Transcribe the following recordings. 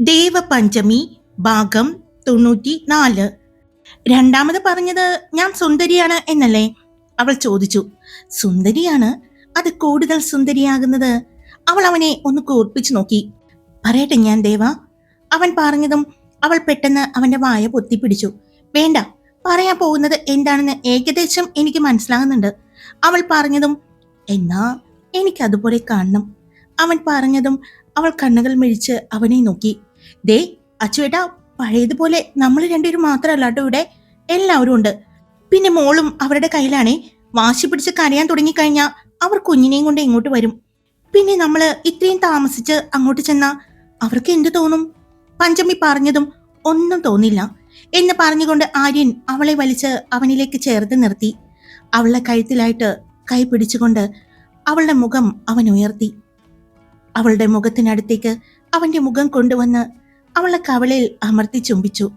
ദേവപഞ്ചമി ഭാഗം തൊണ്ണൂറ്റി നാല് രണ്ടാമത് പറഞ്ഞത് ഞാൻ സുന്ദരിയാണ് എന്നല്ലേ? അവൾ ചോദിച്ചു. സുന്ദരിയാണ്? അത് കൂടുതൽ സുന്ദരിയാകുന്നത്? അവൾ അവനെ ഒന്ന് കൂർപ്പിച്ചു നോക്കി. പറയട്ടെ ഞാൻ ദേവ. അവൻ പറഞ്ഞതും അവൾ പെട്ടെന്ന് അവന്റെ വായ പൊത്തിപ്പിടിച്ചു. വേണ്ട പറയാൻ പോകുന്നത് എന്താണെന്ന് ഏകദേശം എനിക്ക് മനസ്സിലാകുന്നുണ്ട്. അവൾ പറഞ്ഞതും എന്നാ എനിക്കതുപോലെ കാണണം. അവൻ പറഞ്ഞതും അവൾ കണ്ണുകൾ മിഴിച്ച് അവനെ നോക്കി. ദേ അച്ചുവേട്ടാ പഴയതുപോലെ നമ്മൾ രണ്ടുപേരും മാത്രമല്ല കേട്ടോ ഇവിടെ. എല്ലാവരും ഉണ്ട്. പിന്നെ മോളും അവരുടെ കയ്യിലാണേ. വാശി പിടിച്ച് കരയാൻ തുടങ്ങിക്കഴിഞ്ഞാൽ അവർ കുഞ്ഞിനെയും കൊണ്ട് ഇങ്ങോട്ട് വരും? പിന്നെ നമ്മൾ ഇത്രയും താമസിച്ച് അങ്ങോട്ട് ചെന്നാൽ അവർക്ക് എന്ത് തോന്നും? പഞ്ചമി പറഞ്ഞതും ഒന്നും തോന്നില്ല. എന്ന് പറഞ്ഞുകൊണ്ട് ആര്യൻ അവളെ വലിച്ച് അവനിലേക്ക് ചേർത്ത് നിർത്തി. അവളുടെ കഴുത്തിലായിട്ട് കൈ പിടിച്ചുകൊണ്ട് അവളുടെ മുഖം അവൻ ഉയർത്തി അവളുടെ മുഖത്തിനടുത്തേക്ക് അവന്റെ മുഖം കൊണ്ടുവന്ന് അവളെ കവളിൽ അമർത്തി ചുംബിച്ചു.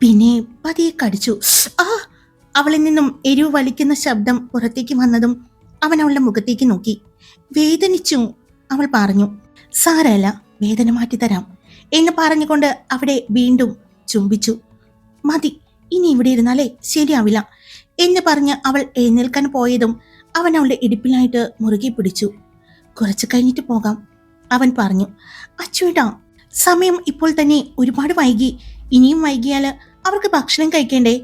പിന്നെ പതിയെ കടിച്ചു. ആ! അവളിൽ നിന്നും എരിവ് വലിക്കുന്ന ശബ്ദം പുറത്തേക്ക് വന്നതും അവൻ അവളുടെ മുഖത്തേക്ക് നോക്കി. വേദനിച്ചു അവൾ പറഞ്ഞു സാരല്ല വേദന മാറ്റിത്തരാം എന്ന് പറഞ്ഞുകൊണ്ട് അവിടെ വീണ്ടും ചുംബിച്ചു. മതി ഇനി ഇവിടെ ഇരുന്നാലേ ശരിയാവില്ല എന്ന് പറഞ്ഞ് അവൾ എഴുന്നേൽക്കാൻ പോയതും അവൻ അവളുടെ ഇടുപ്പിലായിട്ട് മുറുകെ പിടിച്ചു. കുറച്ച് കഴിഞ്ഞിട്ട് പോകാം അവൻ പറഞ്ഞു അച്ചുവേട്ടാ സമയം ഇപ്പോൾ തന്നെ ഒരുപാട് വൈകി. ഇനിയും വൈകിയാൽ അവർക്ക് ഭക്ഷണം കഴിക്കേണ്ടേ?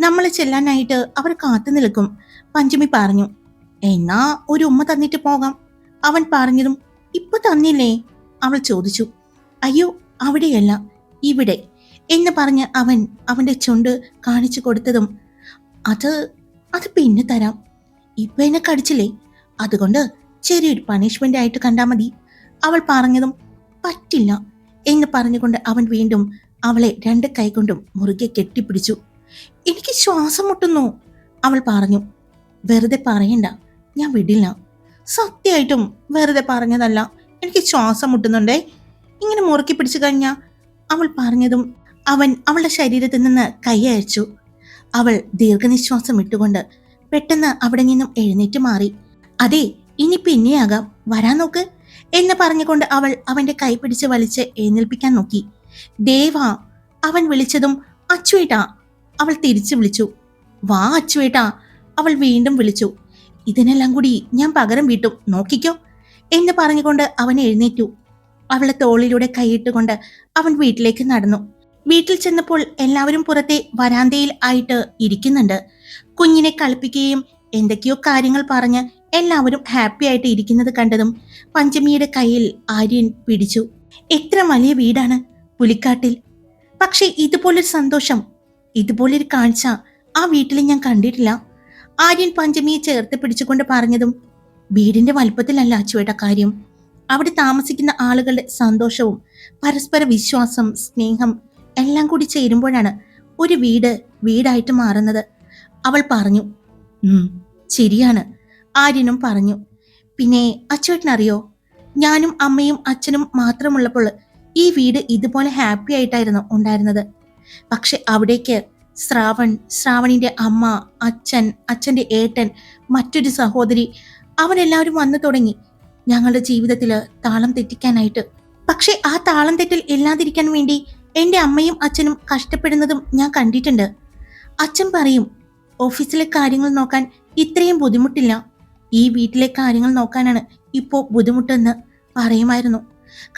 നമ്മൾ ചെല്ലാനായിട്ട് അവർ കാത്തു നിൽക്കും പഞ്ചമി പറഞ്ഞു. എന്നാ ഒരു ഉമ്മ തന്നിട്ട് പോകാം അവൻ പറഞ്ഞതും ഇപ്പൊ തന്നില്ലേ? അവൾ ചോദിച്ചു. അയ്യോ അവിടെയല്ല ഇവിടെ എന്ന് പറഞ്ഞ് അവൻ അവന്റെ ചുണ്ട് കാണിച്ചു കൊടുത്തതും അത് അത് പിന്നെ തരാം. ഇപ്പൊ എന്നെ കടിച്ചില്ലേ? അതുകൊണ്ട് ചെറിയൊരു പണിഷ്മെന്റ് ആയിട്ട് കണ്ടാൽ മതി. അവൾ പറഞ്ഞതും പറ്റില്ല എന്ന് പറഞ്ഞുകൊണ്ട് അവൻ വീണ്ടും അവളെ രണ്ട് കൈകൊണ്ടും മുറുകെ കെട്ടിപ്പിടിച്ചു. എനിക്ക് ശ്വാസം മുട്ടുന്നു അവൾ പറഞ്ഞു. വെറുതെ പറയണ്ട ഞാൻ വിടില്ല. സത്യമായിട്ടും വെറുതെ പറഞ്ഞതല്ല. എനിക്ക് ശ്വാസം മുട്ടുന്നുണ്ടേ. ഇങ്ങനെ മുറുക്കി പിടിച്ചു കഴിഞ്ഞാൽ അവൾ പറഞ്ഞതും അവൻ അവളുടെ ശരീരത്തിൽ നിന്ന് കൈ അയച്ചു അവൾ ദീർഘനിശ്വാസം ഇട്ടുകൊണ്ട് പെട്ടെന്ന് അവിടെ നിന്നും എഴുന്നേറ്റ് മാറി. അതെ ഇനി പിന്നെയാകാം. വരാൻ നോക്ക്. എന്ന് പറഞ്ഞുകൊണ്ട് അവൾ അവന്റെ കൈ പിടിച്ച് വലിച്ച് എഴുന്നേൽപ്പിക്കാൻ നോക്കി. ദേവാ അവൻ വിളിച്ചതും അച്ചുവേട്ടാ അവൾ തിരിച്ചു വിളിച്ചു. വാ അച്ചുവേട്ടാ അവൾ വീണ്ടും വിളിച്ചു. ഇതിനെല്ലാം കൂടി ഞാൻ പകരം വീട്ടും നോക്കിക്കോ എന്ന് പറഞ്ഞുകൊണ്ട് അവൻ എഴുന്നേറ്റു. അവളെ തോളിലൂടെ കൈയിട്ടുകൊണ്ട് അവൻ വീട്ടിലേക്ക് നടന്നു. വീട്ടിൽ ചെന്നപ്പോൾ എല്ലാവരും പുറത്തെ വരാന്തയിൽ ആയിട്ട് ഇരിക്കുന്നുണ്ട്. കുഞ്ഞിനെ കളിപ്പിക്കുകയും എന്തൊക്കെയോ കാര്യങ്ങൾ പറഞ്ഞ് എല്ലാവരും ഹാപ്പി ആയിട്ട് ഇരിക്കുന്നത് കണ്ടതും പഞ്ചമിയുടെ കയ്യിൽ ആര്യൻ പിടിച്ചു. എത്ര വലിയ വീടാണ് പുലിക്കാട്ടിൽ. പക്ഷേ ഇതുപോലൊരു സന്തോഷം ഇതുപോലൊരു കാഴ്ച ആ വീട്ടിൽ ഞാൻ കണ്ടിട്ടില്ല. ആര്യൻ പഞ്ചമിയെ ചേർത്ത് പിടിച്ചുകൊണ്ട് പറഞ്ഞതും വീടിന്റെ വലുപ്പത്തിലല്ല അച്ചുവേട്ട കാര്യം. അവിടെ താമസിക്കുന്ന ആളുകളുടെ സന്തോഷവും പരസ്പര വിശ്വാസം സ്നേഹം എല്ലാം കൂടി ചേരുമ്പോഴാണ് ഒരു വീട് വീടായിട്ട് മാറുന്നത്. അവൾ പറഞ്ഞു ശരിയാണ്. ആര്യനും പറഞ്ഞു പിന്നെ അച്ചുവേട്ടനറിയോ? ഞാനും അമ്മയും അച്ഛനും മാത്രമുള്ളപ്പോൾ ഈ വീട് ഇതുപോലെ ഹാപ്പി ആയിട്ടായിരുന്നു ഉണ്ടായിരുന്നത്. പക്ഷെ അവിടേക്ക് ശ്രാവൺ ശ്രാവണിന്റെ അമ്മ അച്ഛൻ അച്ഛന്റെ ഏട്ടൻ മറ്റൊരു സഹോദരി അവരെല്ലാവരും വന്നു തുടങ്ങി. ഞങ്ങളുടെ ജീവിതത്തിൽ താളം തെറ്റിക്കാനായിട്ട്. പക്ഷെ ആ താളം തെറ്റൽ ഇല്ലാതിരിക്കാൻ വേണ്ടി എന്റെ അമ്മയും അച്ഛനും കഷ്ടപ്പെടുന്നതും ഞാൻ കണ്ടിട്ടുണ്ട്. അച്ഛൻ പറയും ഓഫീസിലെ കാര്യങ്ങൾ നോക്കാൻ ഇത്രയും ബുദ്ധിമുട്ടില്ല. ഈ വീട്ടിലെ കാര്യങ്ങൾ നോക്കാനാണ് ഇപ്പോ ബുദ്ധിമുട്ടെന്ന് പറയുമായിരുന്നു.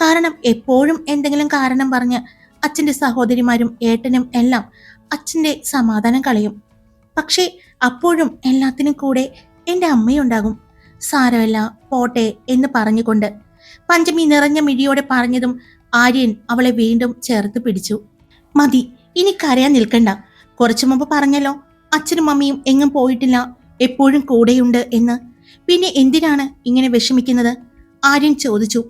കാരണം എപ്പോഴും എന്തെങ്കിലും കാരണം പറഞ്ഞ് അച്ഛന്റെ സഹോദരിമാരും ഏട്ടനും എല്ലാം അച്ഛന്റെ സമാധാനം കളയും. പക്ഷേ അപ്പോഴും എല്ലാത്തിനും കൂടെ എന്റെ അമ്മയുണ്ടാകും. സാരമല്ല പോട്ടെ എന്ന് പറഞ്ഞുകൊണ്ട് പഞ്ചമി നിറഞ്ഞ മിഴിയോടെ പറഞ്ഞതും ആര്യൻ അവളെ വീണ്ടും ചേർത്ത് പിടിച്ചു. മതി ഇനി കരയാൻ നിൽക്കണ്ട. കുറച്ചു മുമ്പ് പറഞ്ഞല്ലോ അച്ഛനും അമ്മയും എങ്ങും പോയിട്ടില്ല എപ്പോഴും കൂടെയുണ്ട് എന്ന് പിന്നെ എന്തിനാണ് ഇങ്ങനെ വിഷമിക്കുന്നത്? ആര്യൻ ചോദിച്ചു.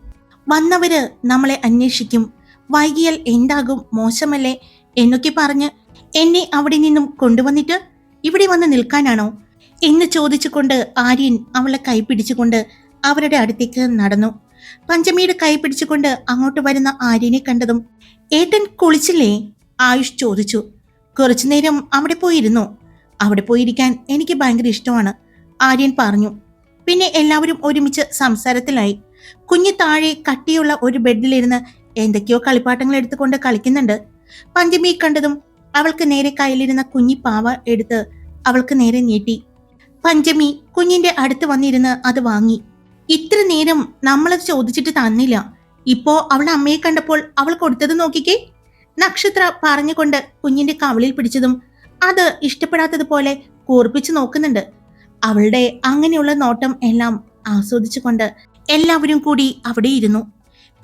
വന്നവര് നമ്മളെ അന്വേഷിക്കും. വൈകിയാൽ എന്താകും? മോശമല്ലേ? എന്നൊക്കെ പറഞ്ഞ് എന്നെ അവിടെ നിന്നും കൊണ്ടുവന്നിട്ട് ഇവിടെ വന്ന് നിൽക്കാനാണോ? എന്ന് ചോദിച്ചുകൊണ്ട് ആര്യൻ അവളെ കൈ പിടിച്ചുകൊണ്ട് അവരുടെ അടുത്തേക്ക് നടന്നു. പഞ്ചമിയുടെ കൈ പിടിച്ചുകൊണ്ട് അങ്ങോട്ട് വരുന്ന ആര്യനെ കണ്ടതും ഏട്ടൻ കുളിച്ചില്ലേ? ആയുഷ് ചോദിച്ചു. കുറച്ചു നേരം അവിടെ പോയിരുന്നു. അവിടെ പോയിരിക്കാൻ എനിക്ക് ഭയങ്കര ഇഷ്ടമാണ് ആര്യൻ പറഞ്ഞു. പിന്നെ എല്ലാവരും ഒരുമിച്ച് സംസാരത്തിലായി. കുഞ്ഞ് താഴെ കട്ടിയുള്ള ഒരു ബെഡിലിരുന്ന് എന്തൊക്കെയോ കളിപ്പാട്ടങ്ങൾ എടുത്തുകൊണ്ട് കളിക്കുന്നുണ്ട്. പഞ്ചമി കണ്ടതും അവൾക്ക് നേരെ കയ്യിലിരുന്ന കുഞ്ഞി പാവ എടുത്ത് അവൾക്ക് നേരെ നീട്ടി. പഞ്ചമി കുഞ്ഞിന്റെ അടുത്ത് വന്നിരുന്ന് അത് വാങ്ങി. ഇത്ര നേരം നമ്മളത് ചോദിച്ചിട്ട് തന്നില്ല. ഇപ്പോ അവളുടെ അമ്മയെ കണ്ടപ്പോൾ അവൾ കൊടുത്തത് നോക്കിക്കേ. നക്ഷത്ര പറഞ്ഞുകൊണ്ട് കുഞ്ഞിന്റെ കവളിൽ പിടിച്ചതും അത് ഇഷ്ടപ്പെടാത്തതുപോലെ കൂർപ്പിച്ചു നോക്കുന്നുണ്ട്. അവളുടെ അങ്ങനെയുള്ള നോട്ടം എല്ലാം ആസ്വദിച്ചുകൊണ്ട് എല്ലാവരും കൂടി അവിടെ ഇരുന്നു.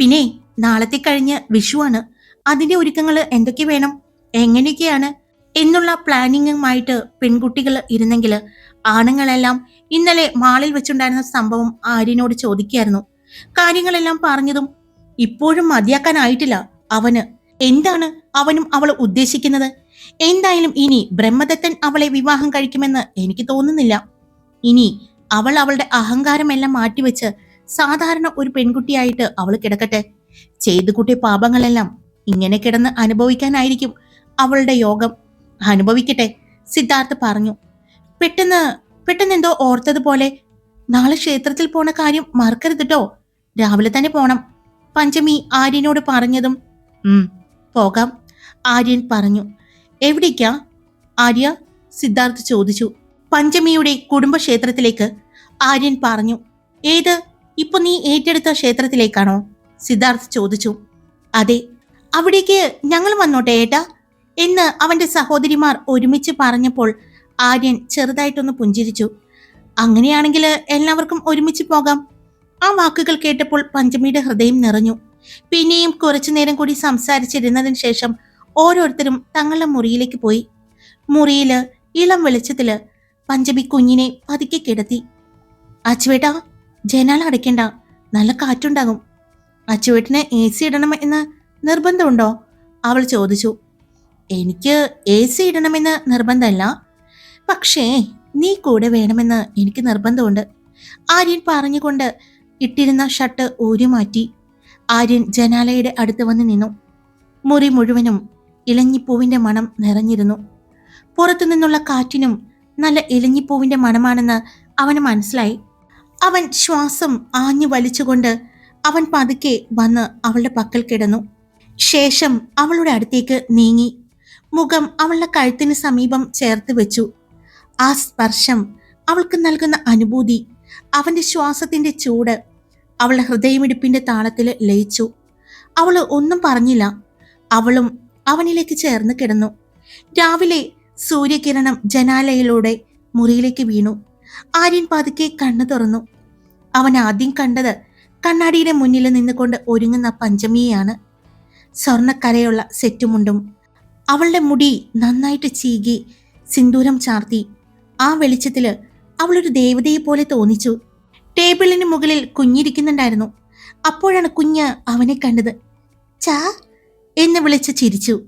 പിന്നെ നാളത്തെ കഴിഞ്ഞ് വിഷുവാണ്. അതിന്റെ ഒരുക്കങ്ങൾ എന്തൊക്കെ വേണം? എങ്ങനെയൊക്കെയാണ്? എന്നുള്ള പ്ലാനിങ്ങുമായിട്ട് പെൺകുട്ടികൾ ഇരുന്നെങ്കിൽ ആണുങ്ങളെല്ലാം ഇന്നലെ മാളിൽ വെച്ചുണ്ടായിരുന്ന സംഭവം ആര്യനോട് ചോദിക്കായിരുന്നു. കാര്യങ്ങളെല്ലാം പറഞ്ഞതും ഇപ്പോഴും മതിയാക്കാനായിട്ടില്ല അവന്. എന്താണ് അവനും അവൾ ഉദ്ദേശിക്കുന്നത്? എന്തായാലും ഇനി ബ്രഹ്മദത്തൻ അവളെ വിവാഹം കഴിക്കുമെന്ന് എനിക്ക് തോന്നുന്നില്ല. ഇനി അവൾ അവളുടെ അഹങ്കാരമെല്ലാം മാറ്റിവെച്ച് സാധാരണ ഒരു പെൺകുട്ടിയായിട്ട് അവൾ കിടക്കട്ടെ. ചെയ്തു കൂട്ടിയ പാപങ്ങളെല്ലാം ഇങ്ങനെ കിടന്ന് അനുഭവിക്കാനായിരിക്കും അവളുടെ യോഗം. അനുഭവിക്കട്ടെ സിദ്ധാർത്ഥ് പറഞ്ഞു. പെട്ടെന്ന് പെട്ടെന്ന് എന്തോ ഓർത്തതുപോലെ നാളെ ക്ഷേത്രത്തിൽ പോണ കാര്യം മറക്കരുത് ട്ടോ. രാവിലെ തന്നെ പോണം. പഞ്ചമി ആര്യനോട് പറഞ്ഞതും ഉം പോകാം. ആര്യൻ പറഞ്ഞു. എവിടേക്കാ? ആര്യ സിദ്ധാർത്ഥ് ചോദിച്ചു. പഞ്ചമിയുടെ കുടുംബക്ഷേത്രത്തിലേക്ക് ആര്യൻ പറഞ്ഞു ഏത്? ഇപ്പൊ നീ ഏറ്റെടുത്ത ക്ഷേത്രത്തിലേക്കാണോ? സിദ്ധാർത്ഥ് ചോദിച്ചു. അതെ. അവിടേക്ക് ഞങ്ങൾ വന്നോട്ടെ ഏട്ടാ. എന്ന് അവന്റെ സഹോദരിമാർ ഒരുമിച്ച് പറഞ്ഞപ്പോൾ ആര്യൻ ചെറുതായിട്ടൊന്ന് പുഞ്ചിരിച്ചു. അങ്ങനെയാണെങ്കിൽ എല്ലാവർക്കും ഒരുമിച്ച് പോകാം. ആ വാക്കുകൾ കേട്ടപ്പോൾ പഞ്ചമിയുടെ ഹൃദയം നിറഞ്ഞു. പിന്നെയും കുറച്ചു നേരം കൂടി സംസാരിച്ചിരുന്നതിന് ശേഷം ഓരോരുത്തരും തങ്ങളുടെ മുറിയിലേക്ക് പോയി. മുറിയിൽ ഇളം വെളിച്ചത്തിൽ പഞ്ചമി കുഞ്ഞിനെ പതുക്കെ കിടത്തി. അച്ചുവേട്ടാ ജനാല അടയ്ക്കണ്ട. നല്ല കാറ്റുണ്ടാകും. അച്ചുവേട്ടിന് എ സി ഇടണം എന്ന് നിർബന്ധമുണ്ടോ? അവൾ ചോദിച്ചു. എനിക്ക് എ സി ഇടണമെന്ന് നിർബന്ധമല്ല. പക്ഷേ നീ കൂടെ വേണമെന്ന് എനിക്ക് നിർബന്ധമുണ്ട്. ആര്യൻ പറഞ്ഞുകൊണ്ട് ഇട്ടിരുന്ന ഷർട്ട് ഊരി മാറ്റി. ആര്യൻ ജനാലയുടെ അടുത്ത് വന്ന് നിന്നു. മുറി മുഴുവനും ഇലഞ്ഞിപ്പൂവിന്റെ മണം നിറഞ്ഞിരുന്നു. പുറത്തു നിന്നുള്ള കാറ്റിനും നല്ല ഇലഞ്ഞിപ്പൂവിന്റെ മണമാണെന്ന് അവന് മനസ്സിലായി. അവൻ ശ്വാസം ആഞ്ഞു വലിച്ചുകൊണ്ട് അവൻ പതുക്കെ വന്ന് അവളുടെ പക്കൽ കിടന്നു. ശേഷം അവളുടെ അടുത്തേക്ക് നീങ്ങി. മുഖം അവളുടെ കഴുത്തിന് സമീപം ചേർത്ത് വെച്ചു. ആ സ്പർശം അവൾക്ക് നൽകുന്ന അനുഭൂതി അവന്റെ ശ്വാസത്തിന്റെ ചൂട് അവളുടെ ഹൃദയമിടിപ്പിന്റെ താളത്തിൽ ലയിച്ചു. അവൾ ഒന്നും പറഞ്ഞില്ല. അവളും അവനിലേക്ക് ചേർന്ന് കിടന്നു. രാവിലെ സൂര്യകിരണം ജനാലയിലൂടെ മുറിയിലേക്ക് വീണു. ആര്യൻ പതുക്കെ കണ്ണു തുറന്നു. അവൻ ആദ്യം കണ്ടത് കണ്ണാടിയുടെ മുന്നിൽ നിന്നുകൊണ്ട് ഒരുങ്ങുന്ന പഞ്ചമിയെയാണ്. സ്വർണക്കരയുള്ള സെറ്റുമുണ്ടും അവളുടെ മുടി നന്നായിട്ട് ചീകി സിന്ദൂരം ചാർത്തി. ആ വെളിച്ചത്തിൽ അവളൊരു ദേവതയെ പോലെ തോന്നിച്ചു. ടേബിളിന് മുകളിൽ കുഞ്ഞിരിക്കുന്നുണ്ടായിരുന്നു. അപ്പോഴാണ് കുഞ്ഞ് അവനെ കണ്ടത്. ചാ എന്ന് വിളിച്ച് ചിരിച്ചു.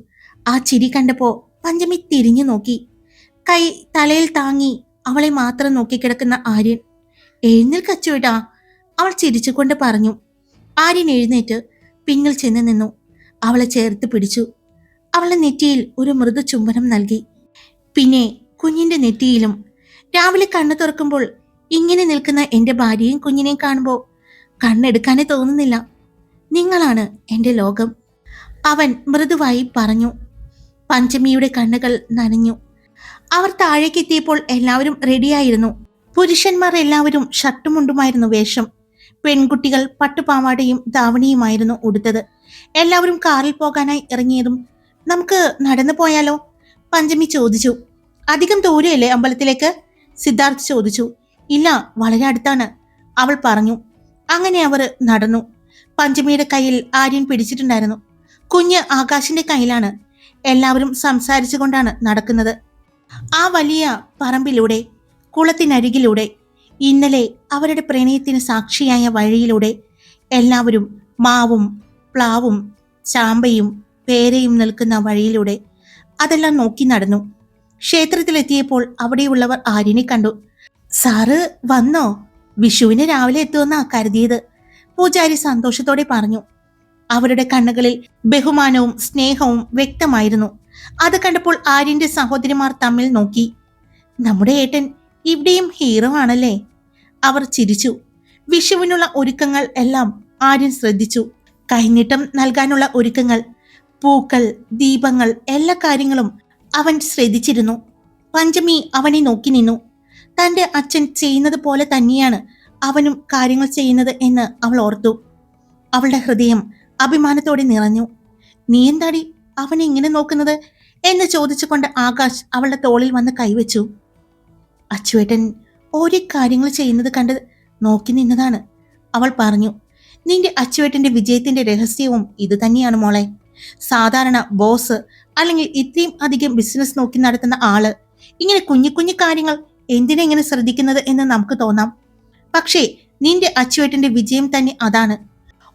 ആ ചിരി കണ്ടപ്പോ പഞ്ചമി തിരിഞ്ഞു നോക്കി. കൈ തലയിൽ താങ്ങി അവളെ മാത്രം നോക്കിക്കിടക്കുന്ന ആര്യൻ. എഴുന്നേൽക്കച്ചുവേട്ടാ അവൾ ചിരിച്ചുകൊണ്ട് പറഞ്ഞു. ആര്യൻ എഴുന്നേറ്റ് പിന്നിൽ ചെന്ന് നിന്നു. അവളെ ചേർത്ത് പിടിച്ചു. അവളെ നെറ്റിയിൽ ഒരു മൃദു ചുംബനം നൽകി. പിന്നെ കുഞ്ഞിന്റെ നെറ്റിയിലും രാവിലെ കണ്ണു തുറക്കുമ്പോൾ ഇങ്ങനെ നിൽക്കുന്ന എന്റെ ഭാര്യയും കുഞ്ഞിനെയും കാണുമ്പോൾ കണ്ണെടുക്കാനേ തോന്നുന്നില്ല. നിങ്ങളാണ് എന്റെ ലോകം. അവൻ മൃദുവായി പറഞ്ഞു. പഞ്ചമിയുടെ കണ്ണുകൾ നനഞ്ഞു. അവർ താഴേക്കെത്തിയപ്പോൾ എല്ലാവരും റെഡിയായിരുന്നു. പുരുഷന്മാർ എല്ലാവരും ഷർട്ടും മുണ്ടുമായിരുന്നു വേഷം. പെൺകുട്ടികൾ പട്ടുപാവാടയും ധാവണിയുമായിരുന്നു ഉടുത്തത്. എല്ലാവരും കാറിൽ പോകാനായി ഇറങ്ങിയതും നമുക്ക് നടന്നു പോയാലോ? പഞ്ചമി ചോദിച്ചു. അധികം ദൂരെയല്ലേ അമ്പലത്തിലേക്ക്? സിദ്ധാർത്ഥ് ചോദിച്ചു. ഇല്ല വളരെ അടുത്താണ് അവൾ പറഞ്ഞു. അങ്ങനെ അവർ നടന്നു. പഞ്ചമിയുടെ കയ്യിൽ ആര്യൻ പിടിച്ചിട്ടുണ്ടായിരുന്നു. കുഞ്ഞ് ആകാശിന്റെ കയ്യിലാണ്. എല്ലാവരും സംസാരിച്ചു കൊണ്ടാണ് നടക്കുന്നത്. ആ വലിയ പറമ്പിലൂടെ കുളത്തിനരികിലൂടെ ഇന്നലെ അവരുടെ പ്രണയത്തിന് സാക്ഷിയായ വഴിയിലൂടെ എല്ലാവരും മാവും പ്ലാവും ചാമ്പയും പേരയും നിൽക്കുന്ന വഴിയിലൂടെ അതെല്ലാം നോക്കി നടന്നു. ക്ഷേത്രത്തിലെത്തിയപ്പോൾ അവിടെയുള്ളവർ ആര്യനെ കണ്ടു. സാറ് വന്നോ? വിഷുവിന് രാവിലെ എത്തുമെന്നാ കരുതിയത് പൂജാരി സന്തോഷത്തോടെ പറഞ്ഞു. അവരുടെ കണ്ണുകളിൽ ബഹുമാനവും സ്നേഹവും വ്യക്തമായിരുന്നു. അത് കണ്ടപ്പോൾ ആര്യന്റെ സഹോദരിമാർ തമ്മിൽ നോക്കി. നമ്മുടെ ഏട്ടൻ ഇവിടെയും ഹീറോ ആണല്ലേ? അവർ ചിരിച്ചു. വിഷുവിനുള്ള ഒരുക്കങ്ങൾ എല്ലാം ആര്യൻ ശ്രദ്ധിച്ചു. കൈനീട്ടം നൽകാനുള്ള ഒരുക്കങ്ങൾ പൂക്കൾ ദീപങ്ങൾ എല്ലാ കാര്യങ്ങളും അവൻ ശ്രദ്ധിച്ചിരുന്നു. പഞ്ചമി അവനെ നോക്കി നിന്നു. തന്റെ അച്ഛൻ ചെയ്യുന്നത് പോലെ തന്നെയാണ് അവനും കാര്യങ്ങൾ ചെയ്യുന്നത് എന്ന് അവൾ ഓർത്തു. അവളുടെ ഹൃദയം അഭിമാനത്തോടെ നിറഞ്ഞു. നീ എന്താടി അവനെ ഇങ്ങനെ നോക്കുന്നത്? എന്ന് ചോദിച്ചുകൊണ്ട് ആകാശ് അവളുടെ തോളിൽ വന്ന് കൈവച്ചു. അച്ചുവേട്ടൻ ഓരോ കാര്യങ്ങൾ ചെയ്യുന്നത് കണ്ട് നോക്കി നിന്നതാണ്. അവൾ പറഞ്ഞു നിന്റെ അച്ചുവേട്ടന്റെ വിജയത്തിന്റെ രഹസ്യവും ഇത് തന്നെയാണ് മോളെ. സാധാരണ ബോസ് അല്ലെങ്കിൽ ഇത്രയും അധികം ബിസിനസ് നോക്കി നടത്തുന്ന ആൾ ഇങ്ങനെ കുഞ്ഞു കുഞ്ഞു കാര്യങ്ങൾ എന്തിനെങ്ങനെ ശ്രദ്ധിക്കുന്നത് എന്ന് നമുക്ക് തോന്നാം. പക്ഷേ നിന്റെ അച്ചുവേട്ടന്റെ വിജയം തന്നെ അതാണ്.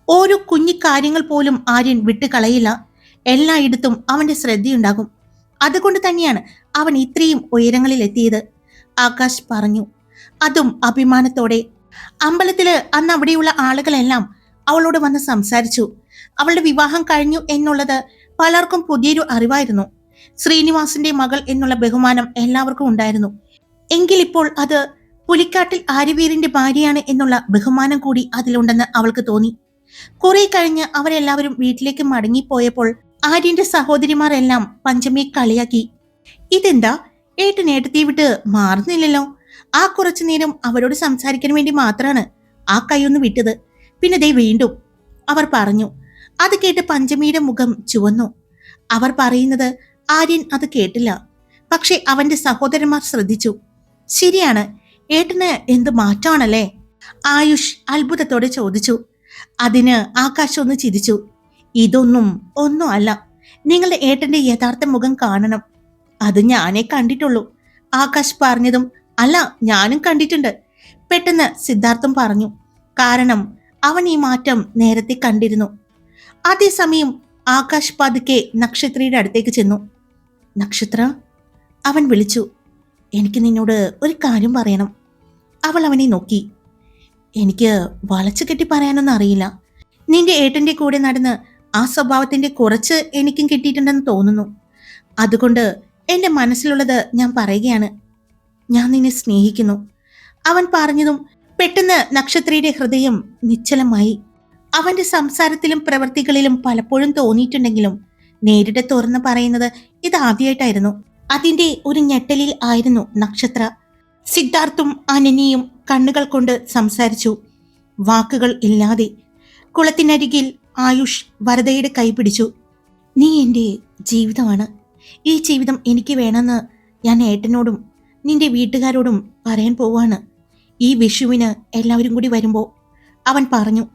ഓരോ കുഞ്ഞു കാര്യങ്ങൾ പോലും ആര്യൻ വിട്ടുകളയില്ല. എല്ലായിടത്തും അവന്റെ ശ്രദ്ധയുണ്ടാകും. അതുകൊണ്ട് തന്നെയാണ് അവൻ ഇത്രയും ഉയരങ്ങളിൽ എത്തിയത് ആകാശ് പറഞ്ഞു അതും അഭിമാനത്തോടെ. അമ്പലത്തിൽ അന്ന് അവിടെയുള്ള ആളുകളെല്ലാം അവളോട് വന്ന് സംസാരിച്ചു. അവളുടെ വിവാഹം കഴിഞ്ഞു എന്നുള്ളത് പലർക്കും പുതിയൊരു അറിവായിരുന്നു. ശ്രീനിവാസിന്റെ മകൾ എന്നുള്ള ബഹുമാനം എല്ലാവർക്കും ഉണ്ടായിരുന്നു. എങ്കിലിപ്പോൾ അത് പുലിക്കാട്ടിൽ ആര്യവീറിന്റെ ഭാര്യയാണ് എന്നുള്ള ബഹുമാനം കൂടി അതിലുണ്ടെന്ന് അവൾക്ക് തോന്നി. കുറെ കഴിഞ്ഞ് അവരെല്ലാവരും വീട്ടിലേക്ക് മടങ്ങിപ്പോയപ്പോൾ ആര്യന്റെ സഹോദരിമാരെല്ലാം പഞ്ചമിയെ കളിയാക്കി. ഇതെന്താ? ഏട്ടൻ ഏട്ടത്തി വിട്ട് മാറുന്നില്ലല്ലോ. ആ കുറച്ചു നേരം അവരോട് സംസാരിക്കാൻ വേണ്ടി മാത്രാണ് ആ കൈയൊന്ന് വിട്ടത്. പിന്നെ ദേ വീണ്ടും. അവർ പറഞ്ഞു. അത് കേട്ട് പഞ്ചമിയുടെ മുഖം ചുവന്നു. അവർ പറയുന്നത് ആര്യൻ അത് കേട്ടില്ല. പക്ഷെ അവന്റെ സഹോദരന്മാർ ശ്രദ്ധിച്ചു. ശരിയാണ്. ഏട്ടന് എന്ത് മാറ്റാണല്ലേ ആയുഷ് അത്ഭുതത്തോടെ ചോദിച്ചു. അതിന് ആകാശം ഒന്ന് ചിരിച്ചു. ഇതൊന്നും ഒന്നും അല്ല. നിങ്ങളുടെ ഏട്ടന്റെ യഥാർത്ഥ മുഖം കാണണം. അത് ഞാനേ കണ്ടിട്ടുള്ളൂ. ആകാശ് പറഞ്ഞതും അല്ല ഞാനും കണ്ടിട്ടുണ്ട്. പെട്ടെന്ന് സിദ്ധാർത്ഥം പറഞ്ഞു. കാരണം അവൻ ഈ മാറ്റം നേരത്തെ കണ്ടിരുന്നു. അതേസമയം ആകാശ് പതുക്കെ നക്ഷത്രയുടെ അടുത്തേക്ക് ചെന്നു. നക്ഷത്ര അവൻ വിളിച്ചു. എനിക്ക് നിന്നോട് ഒരു കാര്യം പറയണം. അവൾ അവനെ നോക്കി. എനിക്ക് വളച്ചു കെട്ടി പറയാനൊന്നും അറിയില്ല. നിന്റെ ഏട്ടന്റെ കൂടെ നടന്ന് ആ സ്വഭാവത്തിന്റെ കുറച്ച് എനിക്കും കിട്ടിയിട്ടുണ്ടെന്ന് തോന്നുന്നു. അതുകൊണ്ട് എന്റെ മനസ്സിലുള്ളത് ഞാൻ പറയുകയാണ്. ഞാൻ നിന്നെ സ്നേഹിക്കുന്നു. അവൻ പറഞ്ഞതും പെട്ടെന്ന് നക്ഷത്രയുടെ ഹൃദയം നിശ്ചലമായി. അവന്റെ സംസാരത്തിലും പ്രവൃത്തികളിലും പലപ്പോഴും തോന്നിയിട്ടുണ്ടെങ്കിലും നേരിട്ട് തുറന്ന് പറയുന്നത് ഇത് ആദ്യമായിട്ടായിരുന്നു അതിന്റെ ഒരു ഞെട്ടലിൽ ആയിരുന്നു നക്ഷത്ര. സിദ്ധാർത്ഥും അനനിയും കണ്ണുകൾ കൊണ്ട് സംസാരിച്ചു. വാക്കുകൾ ഇല്ലാതെ കുളത്തിനരികിൽ ആയുഷ് വരദയുടെ കൈ പിടിച്ചു. നീ എന്റെ ജീവിതമാണ്. ഈ ജീവിതം എനിക്ക് വേണമെന്ന് ഞാൻ ഏട്ടനോടും നിന്റെ വീട്ടുകാരോടും പറയാൻ പോവാണ്. ഈ വിഷുവിന് എല്ലാവരും കൂടി വരുമ്പോൾ അവൻ പറഞ്ഞു.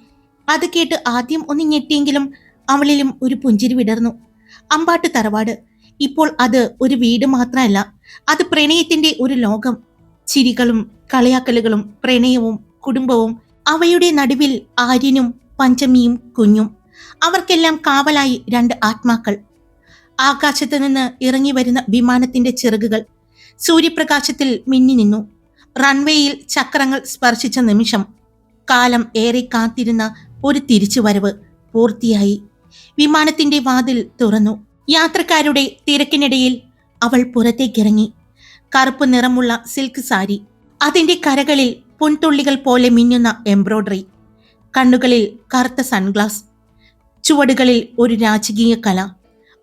അത് കേട്ട് ആദ്യം ഒന്ന് ഞെട്ടിയെങ്കിലും അവളിലും ഒരു പുഞ്ചിരി വിടർന്നു. അമ്പാട്ട് തറവാട്. ഇപ്പോൾ അത് ഒരു വീട് മാത്രമല്ല അത് പ്രണയത്തിന്റെ ഒരു ലോകം. ചിരികളും കളിയാക്കലുകളും പ്രണയവും കുടുംബവും അവയുടെ നടുവിൽ ആര്യനും പഞ്ചമിയും കുഞ്ഞും. അവർക്കെല്ലാം കാവലായി രണ്ട് ആത്മാക്കൾ. ആകാശത്ത് നിന്ന് ഇറങ്ങി വരുന്ന വിമാനത്തിന്റെ ചിറകുകൾ സൂര്യപ്രകാശത്തിൽ മിന്നി നിന്നു. റൺവേയിൽ ചക്രങ്ങൾ സ്പർശിച്ച നിമിഷം കാലം ഏറെ കാത്തിരുന്ന ഒരു തിരിച്ചുവരവ് പൂർത്തിയായി. വിമാനത്തിന്റെ വാതിൽ തുറന്നു. യാത്രക്കാരുടെ തിരക്കിനിടയിൽ അവൾ പുറത്തേക്കിറങ്ങി. കറുപ്പ് നിറമുള്ള സിൽക്ക് സാരി. അതിന്റെ കരകളിൽ പൊൻതുള്ളികൾ പോലെ മിന്നുന്ന എംബ്രോയ്ഡറി കണ്ണുകളിൽ കറുത്ത സൺഗ്ലാസ് ചുവടുകളിൽ ഒരു രാജകീയ കല.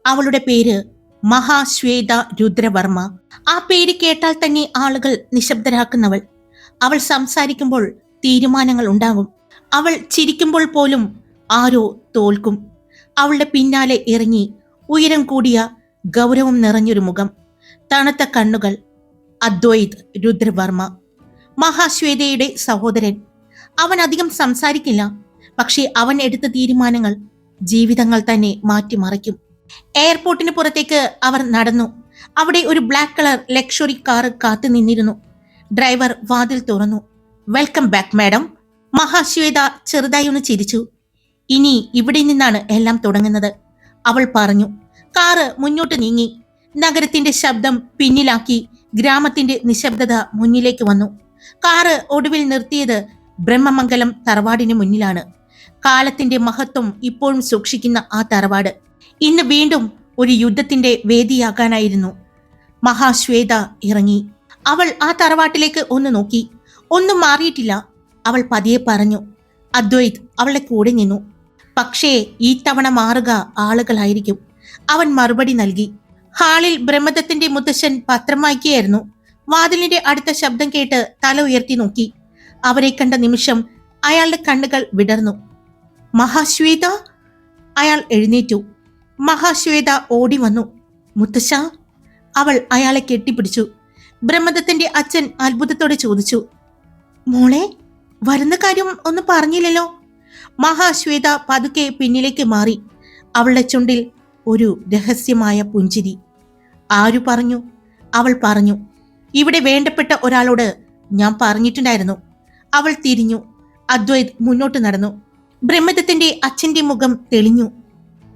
അവളുടെ പേര് മഹാശ്വേത രുദ്രവർമ്മ. ആ പേര് കേട്ടാൽ തന്നെ ആളുകൾ നിശബ്ദരാക്കുന്നവൾ. അവൾ സംസാരിക്കുമ്പോൾ തീരുമാനങ്ങൾ ഉണ്ടാകും. അവൾ ചിരിക്കുമ്പോൾ പോലും ആരോ തോൽക്കും. അവളുടെ പിന്നാലെ ഇറങ്ങി ഉയരം കൂടിയ ഗൗരവം നിറഞ്ഞൊരു മുഖം. തണുത്ത കണ്ണുകൾ അദ്വൈത് രുദ്രവർമ്മ. മഹാശ്വേതയുടെ സഹോദരൻ. അവൻ അധികം സംസാരിക്കില്ല. പക്ഷേ അവൻ എടുത്ത തീരുമാനങ്ങൾ ജീവിതങ്ങൾ തന്നെ മാറ്റിമറിക്കും. എയർപോർട്ടിന് പുറത്തേക്ക് അവർ നടന്നു. അവിടെ ഒരു ബ്ലാക്ക് കളർ ലക്ഷറി കാർ കാത്തു നിന്നിരുന്നു. ഡ്രൈവർ വാതിൽ തുറന്നു. Welcome back madam. മഹാശ്വേത ചെറുതായി ഒന്ന് ചിരിച്ചു. ഇനി ഇവിടെ നിന്നാണ് എല്ലാം തുടങ്ങുന്നത് അവൾ പറഞ്ഞു. കാറ് മുന്നോട്ട് നീങ്ങി. നഗരത്തിന്റെ ശബ്ദം പിന്നിലാക്കി ഗ്രാമത്തിന്റെ നിശബ്ദത മുന്നിലേക്ക് വന്നു. കാറ് ഒടുവിൽ നിർത്തിയത് ബ്രഹ്മമംഗലം തറവാടിന് മുന്നിലാണ്. കാലത്തിന്റെ മഹത്വം ഇപ്പോഴും സൂക്ഷിക്കുന്ന ആ തറവാട്. ഇന്ന് വീണ്ടും ഒരു യുദ്ധത്തിന്റെ വേദിയാകാനായിരുന്നു. മഹാശ്വേത ഇറങ്ങി. അവൾ ആ തറവാട്ടിലേക്ക് ഒന്ന് നോക്കി. ഒന്നും മാറിയിട്ടില്ല. അവൾ പതിയെ പറഞ്ഞു അദ്വൈത് അവളെ കൂടെ നിന്നു. പക്ഷേ ഈ തവണ മാറുക ആളുകളായിരിക്കും. അവൻ മറുപടി നൽകി ഹാളിൽ ബ്രഹ്മദത്തിന്റെ മുത്തശ്ശൻ പത്രം വായിക്കുകയായിരുന്നു വാതിലിന്റെ അടുത്ത ശബ്ദം കേട്ട് തല ഉയർത്തി നോക്കി. അവരെ കണ്ട നിമിഷം അയാളുടെ കണ്ണുകൾ വിടർന്നു. മഹാശ്വേത? അയാൾ എഴുന്നേറ്റു. മഹാശ്വേത ഓടി വന്നു. മുത്തശ്ശ അവൾ അയാളെ കെട്ടിപ്പിടിച്ചു. ബ്രഹ്മദത്തിന്റെ അച്ഛൻ അത്ഭുതത്തോടെ ചോദിച്ചു മോളെ വരുന്ന കാര്യം ഒന്നും പറഞ്ഞില്ലല്ലോ? മഹാശ്വേത പതുക്കെ പിന്നിലേക്ക് മാറി. അവളുടെ ചുണ്ടിൽ ഒരു രഹസ്യമായ പുഞ്ചിരി. ആരു പറഞ്ഞു? അവൾ പറഞ്ഞു ഇവിടെ വേണ്ടപ്പെട്ട ഒരാളോട് ഞാൻ പറഞ്ഞിട്ടുണ്ടായിരുന്നു. അവൾ തിരിഞ്ഞു. അദ്വൈത് മുന്നോട്ട് നടന്നു. ബ്രഹ്മദത്തിന്റെ അച്ഛന്റെ മുഖം തെളിഞ്ഞു.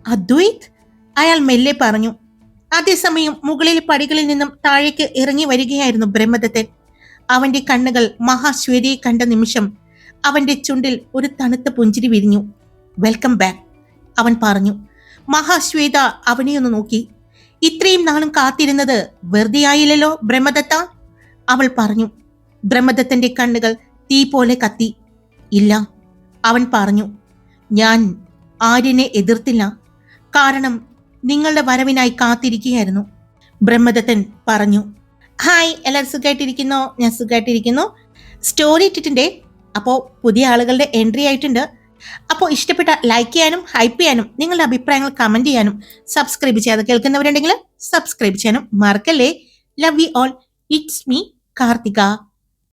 അദ്വൈത്? അയാൾ മെല്ലെ പറഞ്ഞു. അതേസമയം മുകളിലെ പടികളിൽ നിന്നും താഴേക്ക് ഇറങ്ങി വരികയായിരുന്നു ബ്രഹ്മദത്തൻ. അവന്റെ കണ്ണുകൾ മഹാശ്വേരിയെ കണ്ട നിമിഷം അവന്റെ ചുണ്ടിൽ ഒരു തണുത്ത പുഞ്ചിരി വിരിഞ്ഞു. വെൽക്കം ബാക്ക് അവൻ പറഞ്ഞു. മഹാശ്വേത അവനെയൊന്ന് നോക്കി. ഇത്രയും നാളും കാത്തിരുന്നത് വെറുതെ ആയില്ലല്ലോ ബ്രഹ്മദത്ത? അവൾ പറഞ്ഞു. ബ്രഹ്മദത്തന്റെ കണ്ണുകൾ തീ പോലെ കത്തി. ഇല്ല അവൻ പറഞ്ഞു. ഞാൻ ആര്യനെ എതിർത്തില്ല. കാരണം നിങ്ങളുടെ വരവിനായി കാത്തിരിക്കുകയായിരുന്നു. ബ്രഹ്മദത്തൻ പറഞ്ഞു. ഹായ് എല്ലാവരും സുഖമായിട്ടിരിക്കുന്നു ഞാൻ സുഖമായിട്ടിരിക്കുന്നു സ്റ്റോറി ഇട്ടിട്ടുണ്ട്. അപ്പോൾ പുതിയ ആളുകളുടെ എൻട്രി ആയിട്ടുണ്ട്. അപ്പോൾ ഇഷ്ടപ്പെട്ട ലൈക്ക് ചെയ്യാനും ഹൈപ്പ് ചെയ്യാനും നിങ്ങളുടെ അഭിപ്രായങ്ങൾ കമന്റ് ചെയ്യാനും സബ്സ്ക്രൈബ് ചെയ്യാതെ കേൾക്കുന്നവരുണ്ടെങ്കിൽ സബ്സ്ക്രൈബ് ചെയ്യാനും മറക്കല്ലേ. Love you all it's me Karthika.